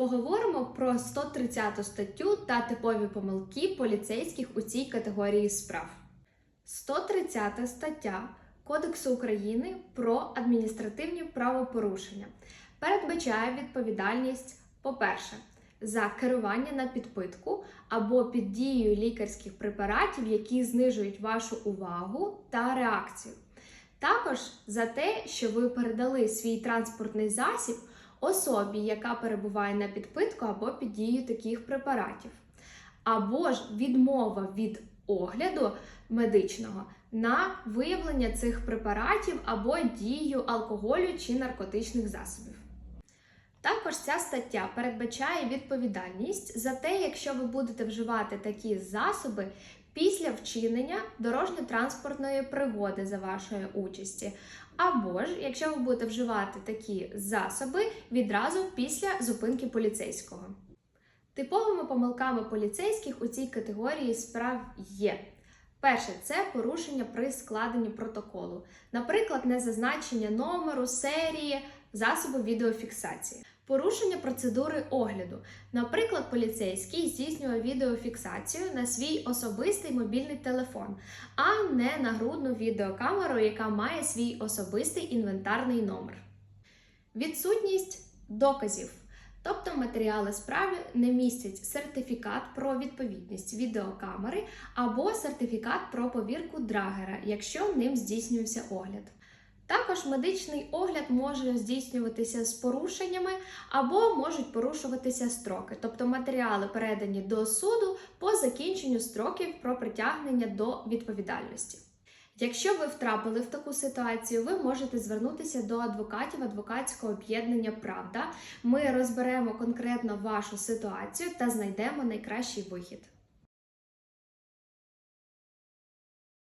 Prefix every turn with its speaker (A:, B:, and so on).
A: Поговоримо про 130 статтю та типові помилки поліцейських у цій категорії справ. 130 стаття Кодексу України про адміністративні правопорушення передбачає відповідальність, по-перше, за керування на підпитку або під дією лікарських препаратів, які знижують вашу увагу та реакцію. Також за те, що ви передали свій транспортний засіб особі, яка перебуває на підпитку або під дією таких препаратів, або ж відмова від огляду медичного на виявлення цих препаратів або дію алкоголю чи наркотичних засобів. Також ця стаття передбачає відповідальність за те, якщо ви будете вживати такі засоби після вчинення дорожньо-транспортної пригоди за вашої участі, або ж якщо ви будете вживати такі засоби відразу після зупинки поліцейського. Типовими помилками поліцейських у цій категорії справ є. Перше це порушення при складенні протоколу, наприклад, незазначення номеру, серії, засобу відеофіксації. Порушення процедури огляду. Наприклад, поліцейський здійснює відеофіксацію на свій особистий мобільний телефон, а не на грудну відеокамеру, яка має свій особистий інвентарний номер. Відсутність доказів. Тобто матеріали справи не містять сертифікат про відповідність відеокамери або сертифікат про повірку драгера, якщо ним здійснювався огляд. Також медичний огляд може здійснюватися з порушеннями або можуть порушуватися строки, тобто матеріали передані до суду по закінченню строків про притягнення до відповідальності. Якщо ви втрапили в таку ситуацію, ви можете звернутися до адвокатів адвокатського об'єднання Правда. Ми розберемо конкретно вашу ситуацію та знайдемо найкращий вихід.